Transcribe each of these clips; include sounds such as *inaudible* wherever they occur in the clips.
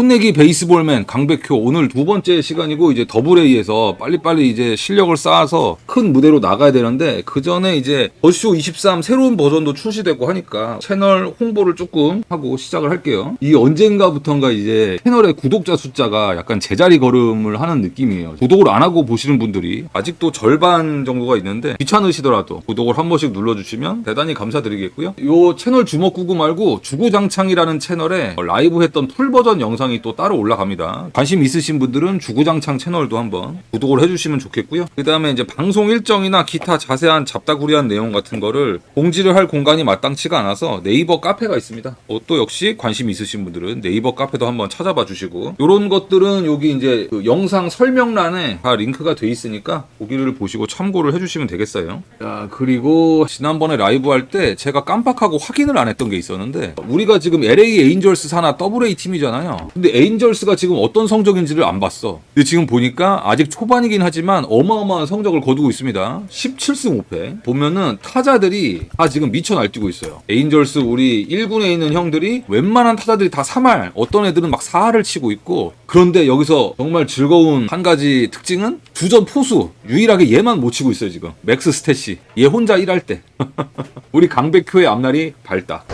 혼내기 베이스볼맨 강백효 오늘 두 번째 시간이고 이제 더블 A에서 빨리빨리 이제 실력을 쌓아서 큰 무대로 나가야 되는데 그 전에 이제 버쇼 23 새로운 버전도 출시되고 하니까 채널 홍보를 조금 하고 시작을 할게요. 이 언젠가부턴가 이제 채널의 구독자 숫자가 약간 제자리 걸음을 하는 느낌이에요. 구독을 안 하고 보시는 분들이 아직도 절반 정도가 있는데 귀찮으시더라도 구독을 한 번씩 눌러주시면 대단히 감사드리겠고요. 이 채널 주먹구구 말고 주구장창이라는 채널에 라이브 했던 풀 버전 영상 이 또 따로 올라갑니다. 관심 있으신 분들은 주구장창 채널도 한번 구독을 해주시면 좋겠고요. 그 다음에 이제 방송 일정이나 기타 자세한 잡다구리한 내용 같은 거를 공지를 할 공간이 마땅치가 않아서 네이버 카페가 있습니다. 어, 또 역시 관심 있으신 분들은 네이버 카페도 한번 찾아봐 주시고 이런 것들은 여기 이제 그 영상 설명란에 다 링크가 돼 있으니까 거기를 보시고 참고를 해주시면 되겠어요. 자 그리고 지난번에 라이브 할 때 제가 깜빡하고 확인을 안 했던 게 있었는데 우리가 지금 LA 에인절스 사나 AA 팀이잖아요. 근데 에인절스가 지금 어떤 성적인지를 안 봤어. 근데 지금 보니까 아직 초반이긴 하지만 어마어마한 성적을 거두고 있습니다. 17승 5패. 보면은 타자들이 다 지금 미쳐 날뛰고 있어요. 에인절스 우리 1군에 있는 형들이 웬만한 타자들이 다 3할, 어떤 애들은 막 4할을 치고 있고 그런데 여기서 정말 즐거운 한 가지 특징은 두전 포수 유일하게 얘만 못 치고 있어요 지금 맥스 스탯이 얘 혼자 일할 때 *laughs* 우리 강백효의 앞날이 밝다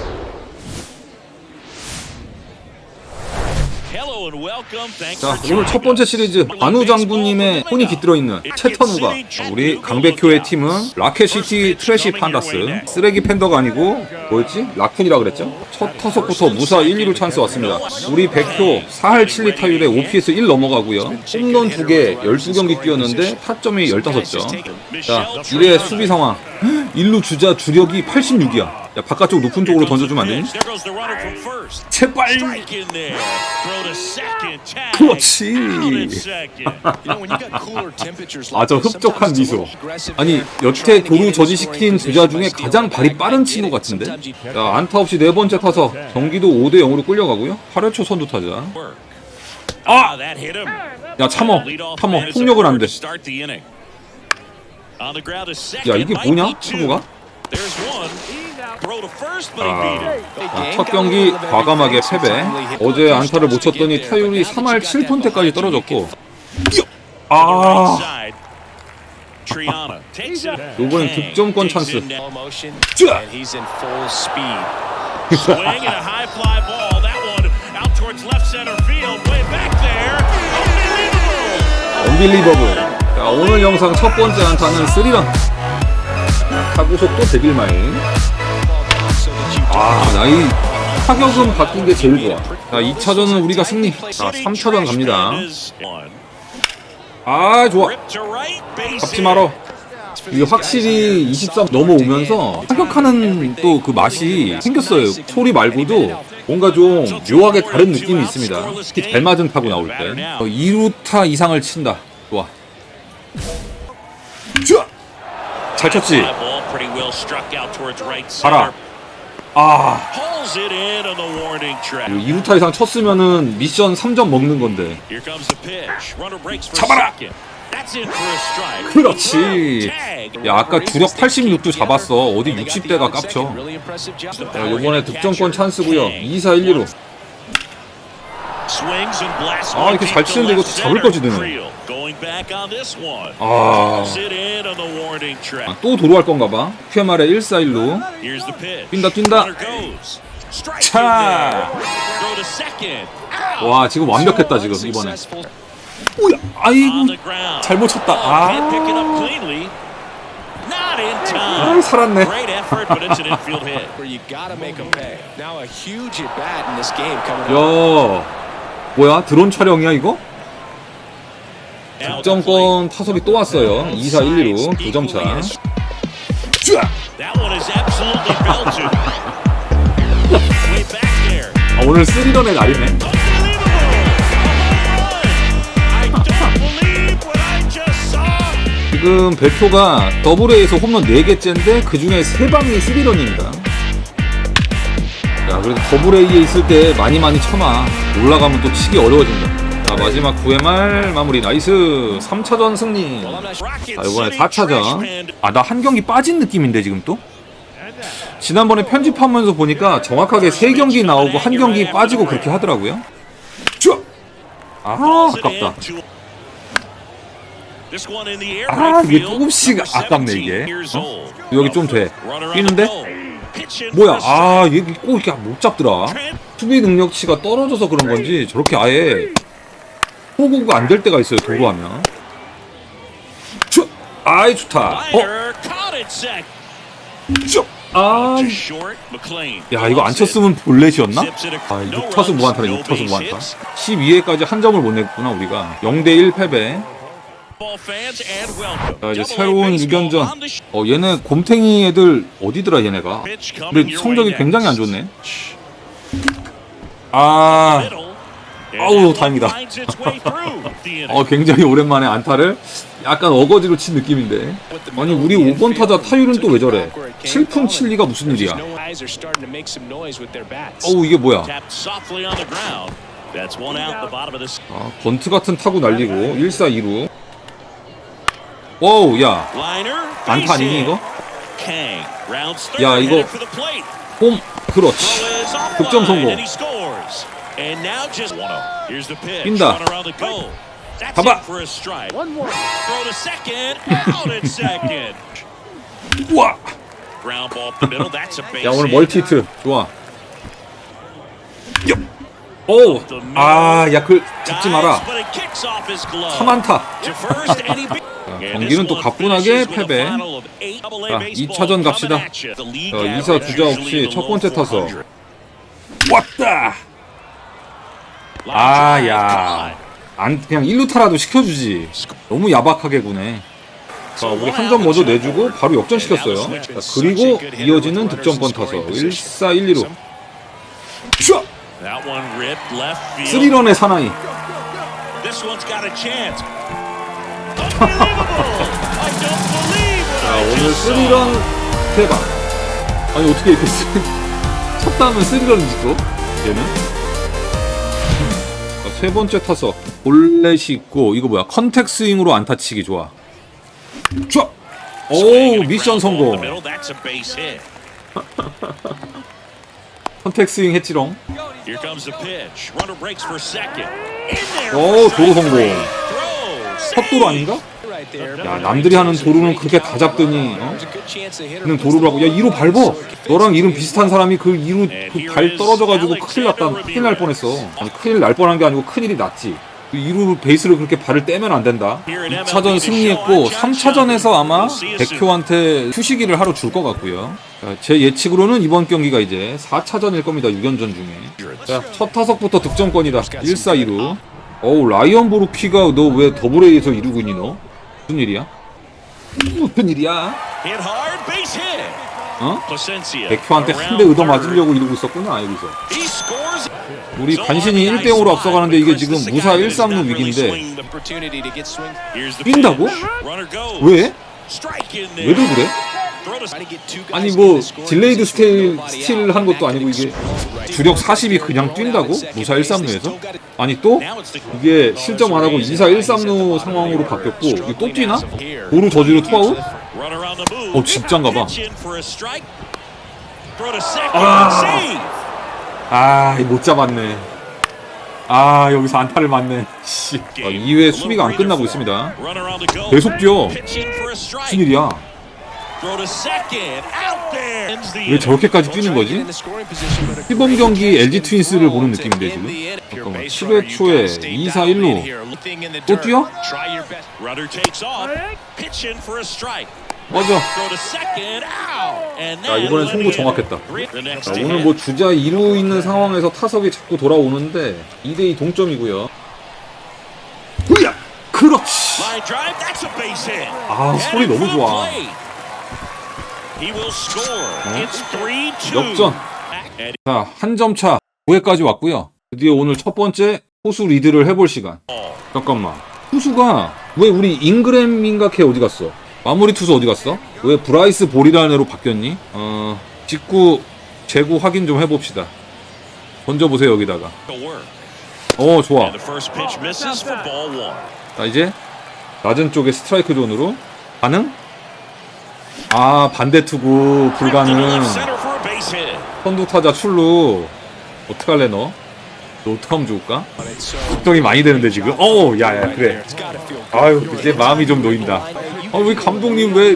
자 오늘 첫 번째 시리즈 관우 장군님의 혼이 깃들어 있는 채터누가 우리 강백효의 팀은 라켓시티 트래시 판다스 쓰레기 팬더가 아니고 뭐였지? 라쿤이라 그랬죠? 첫 타석부터 무사 1, 2루 찬스 왔습니다. 우리 백효 4할 7리 타율에 OPS 1 넘어가고요. 홈런 2개 12경기 뛰었는데 타점이 15점. 자 1회 수비 상황 1루 주자 주력이 86이야. 야 바깥쪽 높은 쪽으로 던져주면 안 되니? 제발. 그렇지. 아 저 흡족한 미소. 아니 여태 도루 저지시킨 주자 중에 가장 발이 빠른 친구 같은데? 자 안타 없이 네 번째 타석 경기도 5대 0으로 끌려가고요. 8회 초 선두 타자. 아! 야 참어. 참어. 폭력을 안 돼 야 이게 뭐냐 친구가? 아, 첫 경기 과감하게 패배. 어제 안타를 못 쳤더니 타율이 3할 7푼대까지 떨어졌고. 아! *laughs* 요번엔 득점권 찬스! 언빌리버블 자, 오늘 영상 첫 번째 안타는 스리런 타구 속도 101마일 아 나이 타격은 바뀐 게 제일 좋아. 자 2차전은 우리가 승리. 자 3차전 갑니다. 아 좋아. 잡지 말어. 이게 확실히 23 넘어오면서 타격하는 또 그 맛이 생겼어요. 소리 말고도 뭔가 좀 묘하게 다른 느낌이 있습니다. 특히 잘 맞은 타구 나올 때. 어, 2루타 이상을 친다. 좋아! 잘 쳤지? 가라. 아. 이거 2루타 이상 쳤으면은 미션 3점 먹는 건데. 잡아라! 그렇지. 야 아까 주력 86도 잡았어. 어디 60대가 깝쳐. 자, 요번에 득점권 찬스고요. 2사 1, 2루 아 이렇게 잘 치는데 이거 잡을 거지 되네 아, 아, 또 도로할 건가 봐. QMR의 1사 1루. 뛴다 뛴다. 차! 와 지금 완벽했다 지금 이번에. 오야 아이고. 잘못 쳤다. 아, 아 살았네. *laughs* 야 뭐야? 드론 촬영이야 이거? 득점권 타석이 또 왔어요. 2사 1, 2루 2점 차. 아, 오늘 쓰리런의 날이네. 지금 배표가 더블A에서 홈런 4개째인데 그 중에 3방이 쓰리런입니다. 야 그래도 더블A에 있을 때 많이 많이 쳐놔 올라가면 또 치기 어려워진다 자 마지막 9회 말 마무리 나이스 3차전 승리 자 이번에 4차전 아 나 한 경기 빠진 느낌인데 지금 또? 지난번에 편집하면서 보니까 정확하게 3경기 나오고 한 경기 빠지고 그렇게 하더라고요 쭈 아 아깝다. 아, 이게. 조금씩 아깝네, 17 이게. 어? 여기 좀 돼. 뛰는데? 뭐야? 아, 얘 꼭 이렇게 못 잡더라. 수비 능력치가 떨어져서 그런 건지 저렇게 아예 호구가 안 될 때가 있어요. 도로하면. 쭈! 아이 좋다. 어? 쭈! 아. 야 이거 안. 쳤으면 볼넷이었나? 아, ac- no 6타수 runs, 무안타네. no 6타수 base 무안타. hits. 12회까지 한 점을 못 냈구나 우리가. 0대 1 패배. 자, 이제 새로운 baseball 6연전. on the sh- 어 얘네 곰탱이 애들 어디더라 얘네가. 근데 성적이 굉장히 안. 좋네. 아, 아우, 다행이다. 어 굉장히 오랜만에 안타를 약간 어거지로 친 느낌인데. 아니 우리 5번 타자 타율은 또 왜 저래? 7푼 7리가 무슨 일이야? 어우 이게 뭐야? 아, 번트 같은 타구 날리고 1사 2루. 와우 야. 안타 아니니 이거? 야, 이거-. 홈 그렇지. 득점 성공. and he scores. And now just 1-0. Here's the pitch. 뛴다. Second. 우와. 야 오늘 hit. 멀티 히트 좋아. 오. 아 야 그 잡지 마라. Dives, but it kicks off his glove. 3안타. To first, and he beat- 자, And 경기는 또 가뿐하게 패배. 자, baseball 2차전 갑시다. 이사 average 주자 없이 첫 번째. 400. 왔다. 아, 야. 안 그냥 1루 타라도 시켜주지. 너무 야박하게 구네. 자, 우리 한 점 먼저 내주고 바로 역전시켰어요. 자, 그리고 이어지는 득점권 타석 1-4, 1-2로. 슈! That one ripped left field. 3런의 사나이. This one's got a chance. Unbelievable! I don't believe what 자, I 오늘 just saw. 3런 대박. 아니, 어떻게 이렇게 쓰... 쳤다면 3런이지 또? 얘는? 자, 세 번째 타석. 볼넷이 있고, 이거 뭐야? 컨택 스윙으로 안타 치기 좋아. 쫙! 오, Swing and a 미션 ground ball up the 성공. middle. That's a base hit. 컨택 스윙 했지롱. 오, 도루 성공. 헛도로 아닌가? 야, 남들이 하는 도루는 그렇게 다 잡더니, 어? 그는 도루라고. 야, 2루 밟어! 너랑 이름 비슷한 사람이 그 2루 그 발 떨어져가지고 큰일 났다, 큰일 날 뻔했어. 아니, 큰일 날 뻔한 게 아니고 큰일이 났지. 그 2루 베이스를 그렇게 발을 떼면 안 된다. 2차전 승리했고, 3차전에서 아마 백효한테 휴식기를 하루 줄 것 같고요. 자, 제 예측으로는 이번 경기가 이제 4차전일 겁니다, 6연전 중에. 자, 첫 타석부터 득점권이다. 1-4, 2루. 어우, 라이언 보루키가 너 왜 더블A에서 이루고 있니, 너? 무슨 일이야? 무슨 일이야? 어? 백효한테 한 대 얻어. 맞으려고 이러고 있거나 여기서. 우리 간신히 1대 0으로 앞서가는데 이게 지금 무사 1, 3루 위기인데 뛴다고? 왜? 왜들 그래? 아니 뭐 딜레이드 스테일 스틸 한 것도 아니고 이게 주력 40이 그냥 뛴다고? 무사 1, 3루에서? 아니 또 이게 실점 안 하고 2사 1, 3루 상황으로 바뀌었고 이게 또 뛰나? 도루 저지로 투아웃? 어 진짠가 봐. 아. 아, 못 잡았네. 아, 여기서 안타를 맞네. 씨. 아, 2회 수비가 안 끝나고 있습니다. 계속 뛰어. 무슨 일이야? 왜 저렇게까지 뛰는 거지? 시범 경기 LG 트윈스를 보는 느낌인데 지금. 잠깐만. 10회 초에 2, 4, 1루. 또 뛰어? 맞아. 자 이번엔 송구 정확했다. 자, 오늘 뭐 주자 2루 있는 상황에서 타석이 자꾸 돌아오는데 2대2 동점이고요. 후야! 그렇지. 아, 소리 너무 좋아. 역전. 자, 한 점 차. 9회까지 왔고요. 드디어 오늘 첫 번째 호수 리드를 해볼 시간. 잠깐만. 투수가 왜 우리 잉그램인가 걔 어디 갔어? 마무리 투수 어디 갔어? 왜 브라이스 볼이라는 애로 바뀌었니? 어, 직구 재구 확인 좀 해봅시다. 던져보세요 여기다가. 어 좋아. 자 이제 낮은 쪽에 스트라이크 존으로 가능? 아 반대 투구 불가능. 선두 타자 출루. 어떡할래 너? 노트하면 좋을까? 걱정이 많이 되는데 지금. 어, 야야 그래. 아유 이제 마음이 좀 놓인다. 아 우리 감독님 왜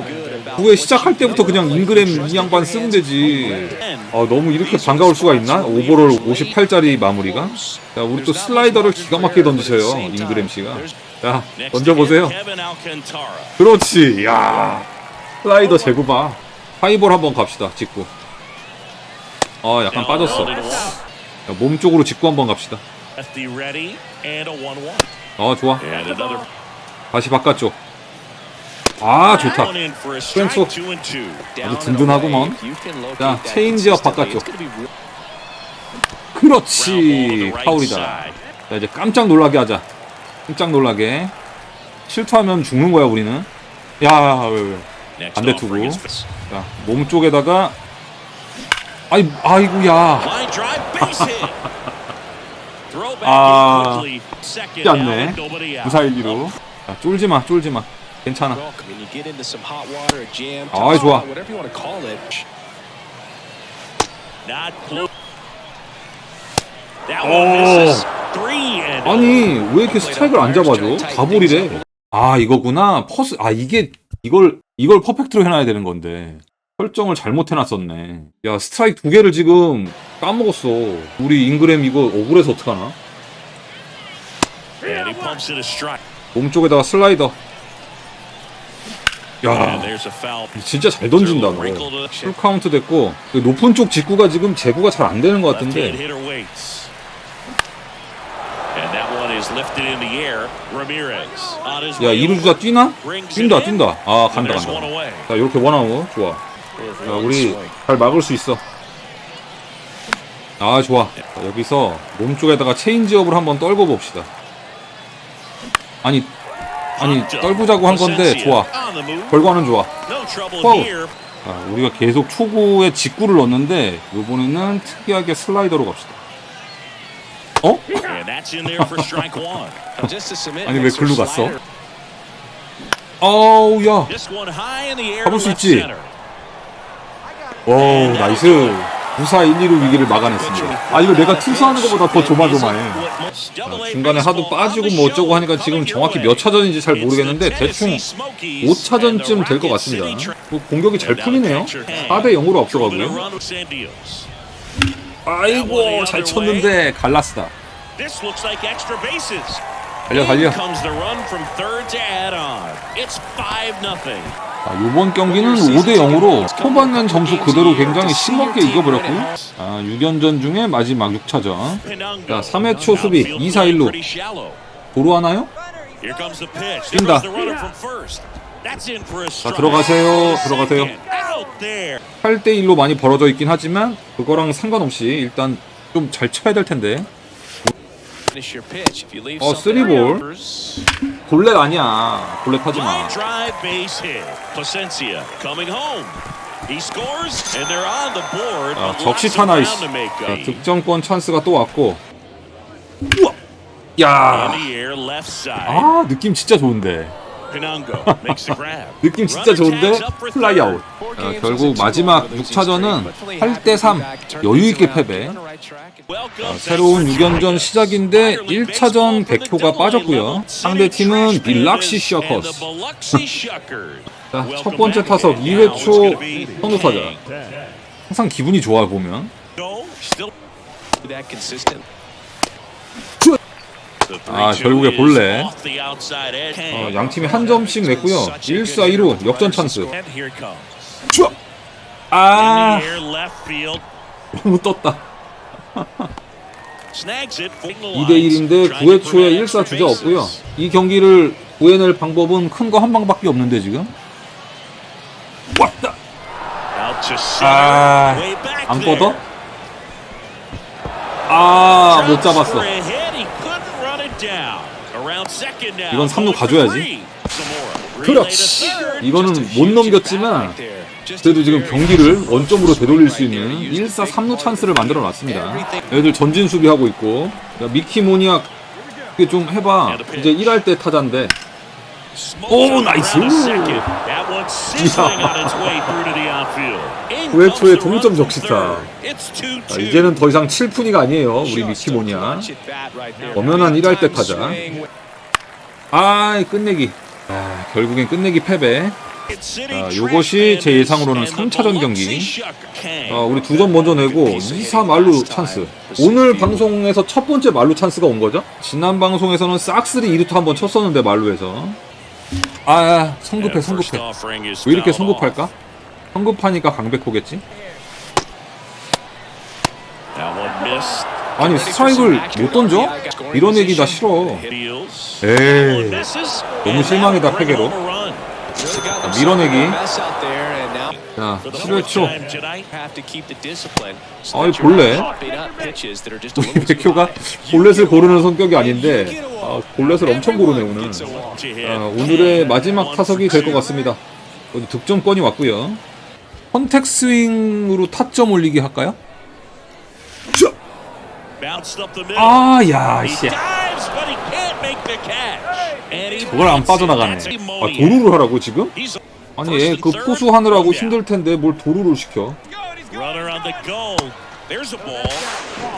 후에 시작할 때부터 그냥 잉그램 이 양반 쓰면 되지. 아 너무 이렇게 반가울 수가 있나? 오버롤 58짜리 마무리가. 자 우리 또 슬라이더를 기가 막히게 던지셔요 잉그램 씨가. 자 던져보세요. 그렇지. 야 슬라이더 재고 봐. 하이볼 한번 갑시다. 직구. 아 약간 빠졌어. 자, 몸 쪽으로 직구 한번 갑시다. Lefty ready and a 1-1. 아 좋아. 다시 바깥쪽. 아 좋다. two. 아주 든든하구먼. 자 체인지업 바깥쪽. 그렇지 파울이다. 자 이제 깜짝 놀라게 하자. 깜짝 놀라게. 실투하면 죽는 거야 우리는. 야 왜, 왜. Next 반대 투구. 자, 몸 쪽에다가 아이 back 아, 쉽지 않네. and nobody out. 무사일리로. 자, 쫄지 마, 쫄지 마. 괜찮아. 아, 좋아. 오. 아니 왜 이렇게 스트라이크를 안 잡아줘? 가볼이래. 아 이거구나. 퍼스. 아 이게 이걸 이걸 퍼펙트로 해놔야 되는 건데 설정을 잘못 해놨었네. 야 스트라이크 두 개를 지금 까먹었어. 우리 잉그램 이거 억울해서 어떡하나? And he pumps it a strike. 몸 쪽에다가 슬라이더. 야. 진짜 잘 던진다 너. 풀 카운트 됐고 그 높은 쪽 직구가 지금 제구가 잘 안 되는 것 같은데. 야 이루주가. 뛰나? 뛴다. 뛴다. 아 간다 간다. 자 이렇게 원아웃 좋아. 자 우리 잘 막을 수 있어. 아 좋아. 자, 여기서 몸 쪽에다가 체인지업을 한번 떨궈 봅시다. 아니 아니 떨구자고 한 건데 좋아. 결과는 좋아. 파울. 자, 우리가 계속 초구에 직구를 넣었는데 이번에는 특이하게 슬라이더로 갑시다. 어? 아니 왜 글로 갔어? 아우 야. 잡을 수 있지? 오 나이스. 무사 1, 2루 위기를 막아냈습니다. 아 이거 내가 투수하는 것보다 더 조마조마해. 자, 중간에 하도 빠지고 뭐 어쩌고 하니까 지금 정확히 몇 차전인지 잘 모르겠는데 대충 5차전쯤 될 것 같습니다. 뭐 공격이 잘 풀리네요. 4대 0으로 앞서가고요. 아이고 잘 쳤는데 bases. 달려 달려. In comes the run from third to add on. It's 5 nothing. 자, 이번 경기는 5대 0으로 초반년 점수 그대로 굉장히 싱겁게 이겨버렸고요. 아, 6연전 중에 마지막 6차전. Pinungo. 자, 3회 초 수비, Outfield 2사 1루. pretty shallow. 도로 하나요? 뛴다. 자. 들어가세요. 들어가세요. Second, Out there. 8대 1로 많이 벌어져 있긴 하지만 그거랑 상관없이 일단 좀 잘 쳐야 될 텐데. 어, 쓰리볼. 볼넷 아니야. 볼넷 하지 마. Line drive base hit. Placencia coming home. He scores and they're on the board. 아, but 적시 lots of 타나 ground 이씨. to make 자. 득점권 찬스가 또 왔고. 우와. 야. 아, 느낌 진짜 좋은데. 느낌 진짜 좋은데 플라이 아웃. 자, 결국 마지막 6차전은 8대 3 여유 있게 패배. 자, 새로운 6연전 시작인데 1차전 100표가 빠졌고요. 상대 팀은 빌락시 셔커스. 자, 첫 번째 타석 2회 초 선두 타자. 항상 기분이 좋아 보면. 아, 결국에 볼래. 어, 양 팀이 한 점씩 냈고요. 1사 2루 역전 찬스. 쭈아! 아, 너무 떴다. 2대 1인데 9회 초에 1사 주자 없고요. 이 경기를 구해낼 방법은 큰 거 한 방밖에 없는데 지금. 왔다. 아, 안 뻗어? 아, 못 잡았어. 이건 3루 가줘야지. 그렇지. 이거는 못 넘겼지만 그래도 지금 경기를 원점으로 되돌릴 수 있는 1사 3루 찬스를 만들어 놨습니다. 애들 전진 수비하고 있고 야, 미키 모니악 이게 좀 해봐. 이제 1할 때 타자인데 오, 나이스. 구회 comes 초에 동점 적시타. third. It's 2-2. 자, 이제는 더 이상 7푼이가 아니에요. 우리 미키모니아. 엄연한 일할 때 타자. 아, 끝내기. 아, 결국엔 끝내기 패배. 자, 요것이 제 예상으로는 3차전 경기. 아, 우리 두 점 먼저 내고 2사 말루 찬스. 오늘 방송에서 첫 번째 말루 찬스가 온 거죠? 지난 방송에서는 싹쓸이 2루타 한번 쳤었는데 말루에서. 아, 성급해, 성급해. 왜 이렇게 성급할까? 성급하니까 강백호겠지? 아니, 스트라이크를 못 던져? 이런 얘기 나 싫어. 에이, 너무 실망이다, 패계로. 밀어내기. 자, 7회 초. 아이, 볼넷. 우리 백효가 볼넷을 고르는 성격이 아닌데, 아, 볼넷을 엄청 고르네, 오늘. 아, 오늘의 마지막 타석이 될 것 같습니다. 득점권이 왔고요. 컨택 스윙으로 타점 올리기 할까요? 아, 야, 씨. 저걸 안 빠져나가네. 아, 도루를 하라고 지금? 아니, 얘 그 포수 하느라고 힘들 텐데 뭘 도루를 시켜?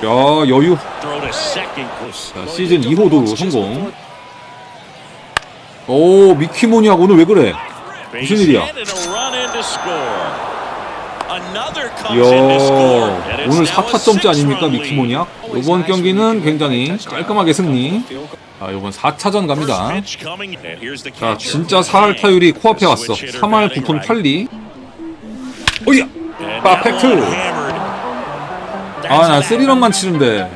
야, 여유. 자, 시즌 2호 도루 성공. 오, 미키모니아 오늘 왜 그래? 무슨 일이야? 이야, 오늘 4타점째 아닙니까, 미키모니아? 이번 경기는 굉장히 깔끔하게 승리. 자, 이번 4차전 갑니다. 자, 진짜 4할 타율이 코앞에 왔어. 3할 9푼 8리. 오야! 아, 팩트! 아, 나 3런만 치는데.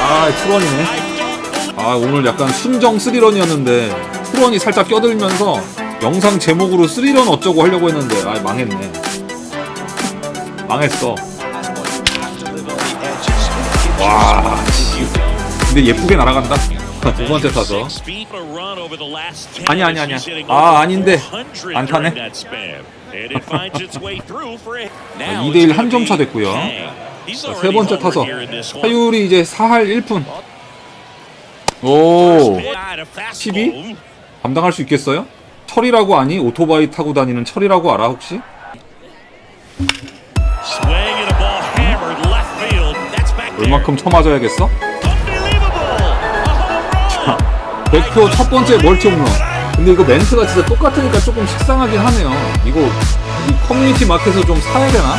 아, 투런이네. 아, 오늘 약간 순정 3런이었는데, 투런이 살짝 껴들면서 영상 제목으로 3런 어쩌고 하려고 했는데, 아, 망했네. 망했어. 와, 근데 예쁘게 날아간다. *laughs* 두 번째 타서. 아니, 아니, 아니야. 아, 아닌데. 안 타네. *laughs* 2대1 한 점 차 됐고요. 자, 세 번째 타석. 타율이 이제 4할 1푼. 오, 12? 감당할 수 있겠어요? 철이라고 아니? 오토바이 타고 다니는 철이라고 알아 혹시? 얼마큼 쳐맞아야겠어? 백표 첫 번째 멀티 홈런. 근데 이거 멘트가 진짜 똑같으니까 조금 식상하긴 하네요. 이거 이 커뮤니티 마켓에서 좀 사야 되나?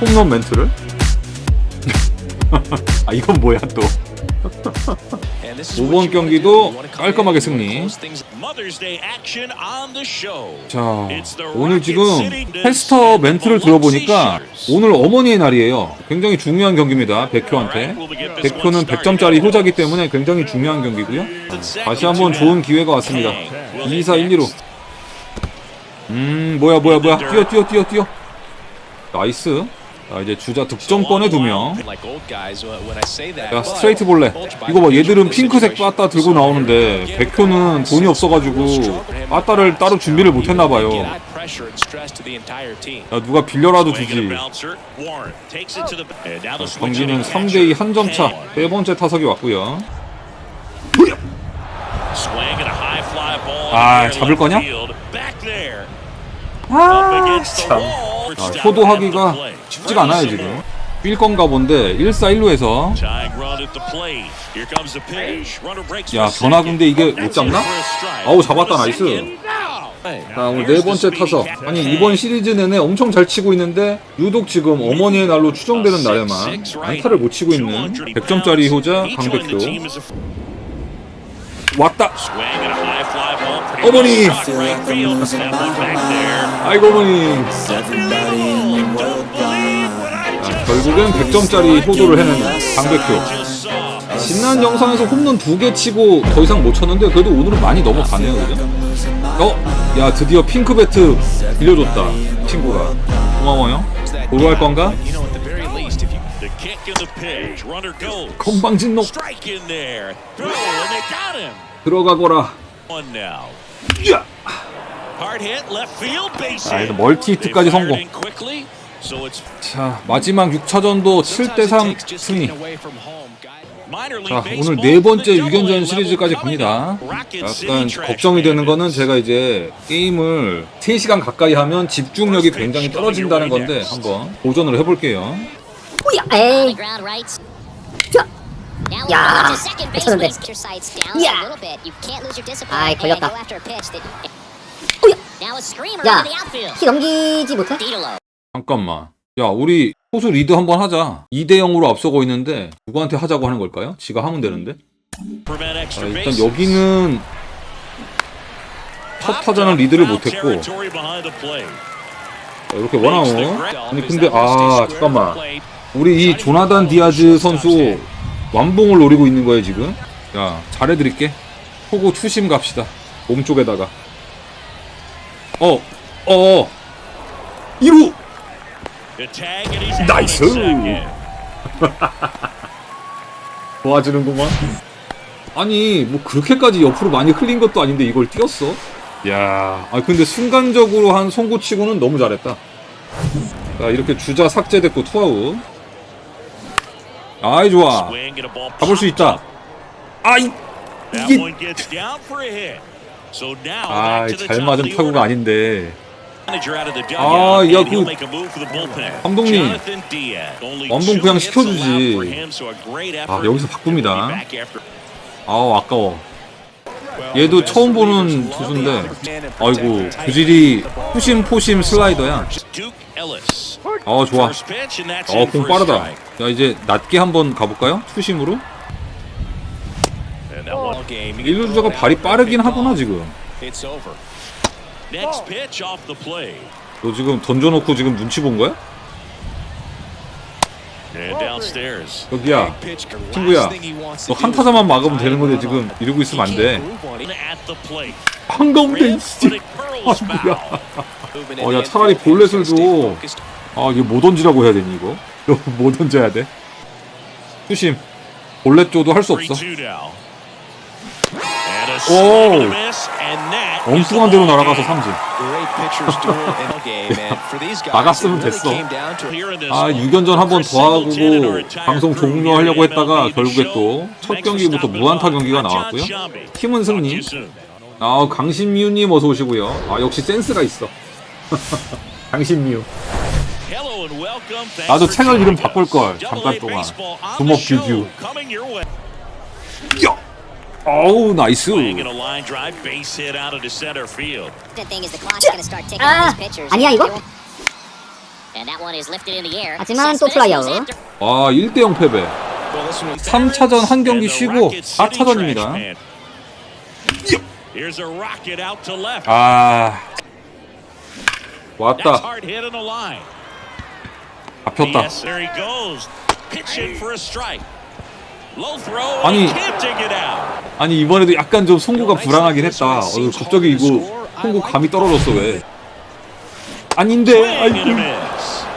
홈런 멘트를? *laughs* 아 이건 뭐야 또? *laughs* 5번 경기도 깔끔하게 승리. 자, 오늘 지금 페스터 멘트를 들어보니까 오늘 어머니의 날이에요. 굉장히 중요한 경기입니다. 백효한테. 백효는 100점짜리 효자기 때문에 굉장히 중요한 경기고요. 다시 한번 좋은 기회가 왔습니다. 2사 1, 2로. 음, 뭐야, 뭐야, 뭐야. 뛰어, 뛰어, 뛰어, 뛰어. 나이스. 자, 이제 주자 득점권에 두 명. 야, 스트레이트 볼래. 이거 봐, 얘들은 핑크색 빠따 들고 나오는데, 백효는 돈이 없어가지고, 빠따를 따로 준비를 못했나봐요. 야, 누가 빌려라도 주지. 경기는 3대2 한 점 차. 세 번째 타석이 왔고요. 아, 잡을 거냐? 아, 참. 아, 효도하기가 쉽지가 않아요, 지금. 삘 건가 본데, 1사 1루에서. 야, 변화군데 이게 못 잡나? 아우, 잡았다, 나이스. 자, 오늘 네 번째 타석. 아니, 이번 시리즈 내내 엄청 잘 치고 있는데, 유독 지금 어머니의 날로 추정되는 날에만 안타를 못 치고 있는 100점짜리 효자 강백효. 왔다! 어머니! 아이고, 어머니! 자, 결국엔 100점짜리 효도를 해내는 강백효. 지난 영상에서 홈런 두 개 치고 더 이상 못 쳤는데 그래도 오늘은 많이 넘어가네요, 그죠? 어? 야, 드디어 핑크 배트 빌려줬다, 친구가. 고마워요. 보러 갈 건가? 건방진놈 들어가거라. 야! 아, 이거 멀티 히트까지 성공. 자 마지막 6차전도 7대3 승리 자 오늘 네 번째 from the 6연전 AA 시리즈까지 갑니다 약간 걱정이 되는 거는 제가 이제 게임을 3시간 가까이 하면 집중력이 굉장히 떨어진다는 건데 한번 도전을 해볼게요 오야 에이 야, down 야. 아이, and 걸렸다. go after a pitch that. 오야 Now a screamer 야. into the outfield. 키 넘기지 못해? 잠깐만. 야 우리 포수 리드 한번 하자. 2대 0으로 앞서고 있는데 누구한테 하자고 하는 걸까요? 지가 하면 되는데? 아, 일단. 여기는 첫 타자는 리드를 못했고. 자, 이렇게 원아웃. 아니 근데 아 잠깐만. 우리 이 조나단 디아즈 선수 완봉을 노리고 있는 거예요 지금? 야 잘해드릴게. 포고 투심 갑시다. 몸쪽에다가. 어어 어. 1루 Second. 도와주는구만 아니 뭐 그렇게까지 옆으로 많이 흘린 것도 아닌데 이걸 뛰었어 야, 아 근데 순간적으로 한 송구치고는 너무 잘했다. 자 이렇게 주자 삭제됐고 투아웃. 아이 좋아. 잡을 수 있다. 아이 이게 one gets down for a hit. So now 아 back to the 잘 top 맞은 타구가. 아닌데 아, 야, 그-. 감독님. Two 그냥 시켜주지. 아. 여기서 바꿉니다. 아우 아까워. 얘도 처음 보는 투수인데 아이고 구질이 푸심 포심 슬라이더야. 아 좋아. 어 공 빠르다. 야 이제 낮게 한번 가볼까요? 투심으로? And that one. 일루 주자가 발이 빠르긴 하구나 지금. It's over. Next pitch off the plate. 너 지금 던져놓고 지금 눈치 본 거야? And downstairs. 여기야. 친구야, 너 한 타자만 막으면 되는 건데 지금. 이러고 있으면 안 He 돼. can't move on it. At the plate. 한가운데 있지. foul. Moving 어, 야, 차라리 볼넷을 he's gonna 줘. stay focused. 아 이거 뭐 던지라고 해야 되니 이거? 너뭐 던져야 돼? 투심. 볼넷 줘도 할 수 없어. 3-2 now. The 엉뚱한 ball 날아가서. 삼진. Really 됐어. 아 one. 6연전 한 번 더 하고 방송 종료하려고 했다가 결국에. 또 첫 경기부터 무안타. 경기가 나왔고요. 팀은 승리. 아 강신미우님 어서 오시고요. 아 역시 센스가 있어. 강신미우. 나도 채널 이름 joining 바꿀 us. 걸, Double 잠깐 동안. your way. 야. 어우 나이스. Swing and a line drive, base hit out into center field. The thing is the clock's going to start ticking 아, on these pitchers. 아니야, 이거? 하지만 또 after- 와 1대0 패배. well, this one was 3차전 한 경기 쉬고 Rocket City 4차전입니다. trash man. Here's a rocket out to left. 아 왔다. 잡혔다. 아니. 아니 이번에도 약간 좀 송구가 불안하긴 했다. 어, 갑자기 이거 송구 감이 떨어졌어 왜? 아닌데. 아이고.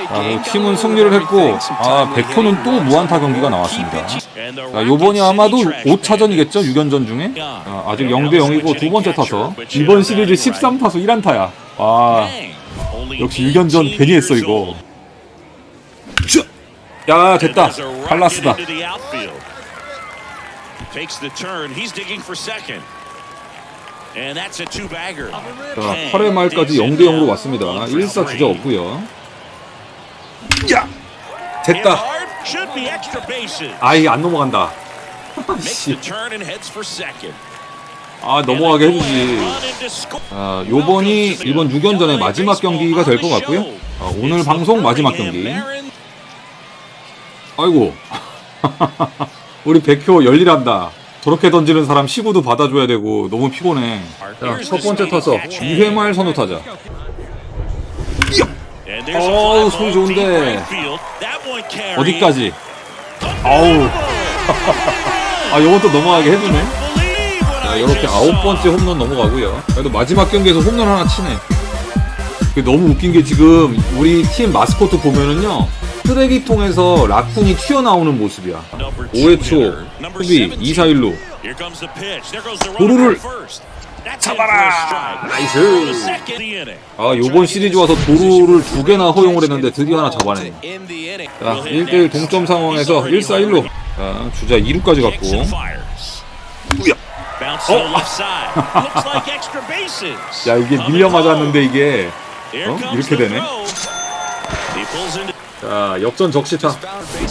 아, 팀은 승리를 했고 아 백호는 또 무안타 경기가 나왔습니다. 자, 요번이 아마도 City trash 5차전이겠죠? 6연전 중에 아, 아직 0대 0이고 두 번째 타서 이번 시리즈 13타수 1안타야. 와 Bang. Only 역시 6연전 18 괜히 했어 이거. 야 됐다. 팔라스다. The. Takes the turn. He's digging for second. And that's a two-bagger. 자 8회 말까지 0대 0으로 왔습니다. 1사 주자 없고요. 야 됐다. hard, should be extra bases. 아이 안 넘어간다. Makes the 씨. turn and heads for second. 아 넘어가게 해주지. 아, 요번이 이번 6연전의 마지막 경기가 될 것 같고요. 아, 오늘 방송 마지막 경기. 아이고. 우리 백효 열일한다. 저렇게 던지는 사람 시구도 받아줘야 되고 너무 피곤해. 자, 첫 번째 타석 2회 말 선우 타자. 어우, 소리 좋은데. 어디까지? 아우. 아, 또 넘어가게 해주네. 자, 이렇게 아홉 번째 홈런 넘어가고요. 그래도 마지막 경기에서 홈런 하나 치네. 그 너무 웃긴 게 지금 우리 팀 마스코트 보면은요. 쓰레기통에서 라쿤이 튀어나오는 모습이야. 5회 초, 수비, 2사 1루. 도루를 the 나이스. 아 요번 시리즈 와서 도루를 두 개나 허용을 했는데 드디어 하나 잡아내. In the inning. 자 1대1 동점 상황에서 1사 1루. 자 주자 2루까지 갔고. Extra bases. 야 이게 밀려. 맞았는데 이게 어? 이렇게 되네. 자 역전 적시타.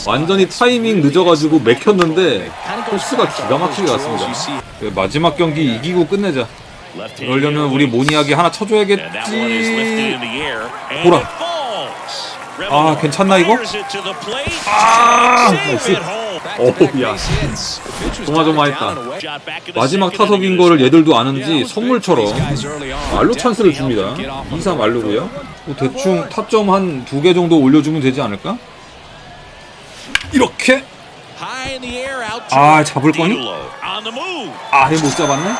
완전히 타이밍 늦어가지고 맥혔는데 코스가 기가 막히게 갔습니다. 그 마지막 경기 이기고 끝내자. 그러려면 우리 모니아기 하나 쳐줘야겠지. 보라. 아, 괜찮나, 이거? 아, 나이스. it home. 어우, 야. 조마조마했다. 마지막 타석인. 거를 얘들도 아는지 선물처럼 말로 찬스를 줍니다. 2사 말로고요. 뭐 대충 타점 한 두 개 정도 올려주면 되지 않을까? 이렇게 아 잡을 거니? D'Lo. On the move. 아해 못 잡았네.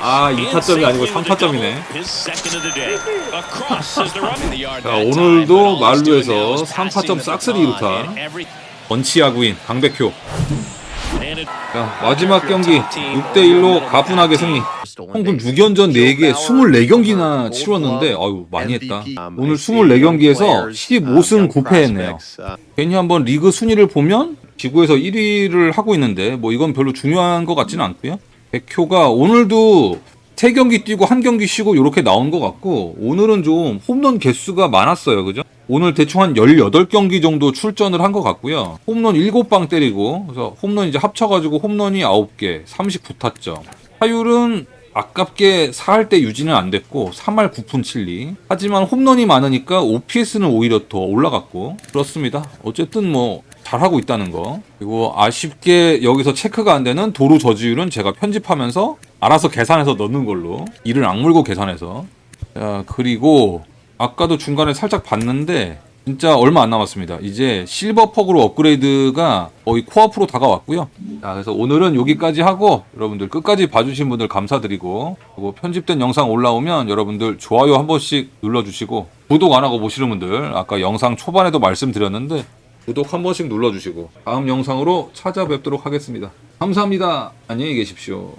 아, 이 타점이 아니고 In 삼 safely 타점이네. with the double, His second of the day. Across is the run. 자 오늘도 말루에서 3타점 싹쓸이 2루타 번치 야구인 강백효. 자 마지막 경기 6대1로 가뿐하게 승리. 홍금 6연전 4개 24경기나 치렀는데 아유 많이 했다. 오늘 24경기에서 15승 9패했네요. 괜히 한번 리그 순위를 보면 지구에서 1위를 하고 있는데 뭐 이건 별로 중요한 것 같지는 않고요. 백효가 오늘도 3경기 뛰고 한 경기 쉬고 이렇게 나온 것 같고 오늘은 좀 홈런 개수가 많았어요. 그죠? 오늘 대충 한 18경기 정도 출전을 한 것 같고요. 홈런 7방 때리고 그래서 홈런 이제 합쳐가지고 홈런이 9개 39타점. 타율은 아깝게 4할 때 유지는 안 됐고 3할 9푼 7리. 하지만 홈런이 많으니까 OPS는 오히려 더 올라갔고 그렇습니다. 어쨌든 뭐 잘하고 있다는 거. 그리고 아쉽게 여기서 체크가 안 되는 도루 저지율은 제가 편집하면서 알아서 계산해서 넣는 걸로 이를 악물고 계산해서. 자 그리고 아까도 중간에 살짝 봤는데 진짜 얼마 안 남았습니다. 이제 실버 퍽으로 업그레이드가 거의 코앞으로 다가왔고요. 자, 그래서 오늘은 여기까지 하고 여러분들 끝까지 봐주신 분들 감사드리고 그리고 편집된 영상 올라오면 여러분들 좋아요 한 번씩 눌러주시고 구독 안 하고 보시는 분들 아까 영상 초반에도 말씀드렸는데 구독 한 번씩 눌러주시고 다음 영상으로 찾아뵙도록 하겠습니다. 감사합니다. 안녕히 계십시오.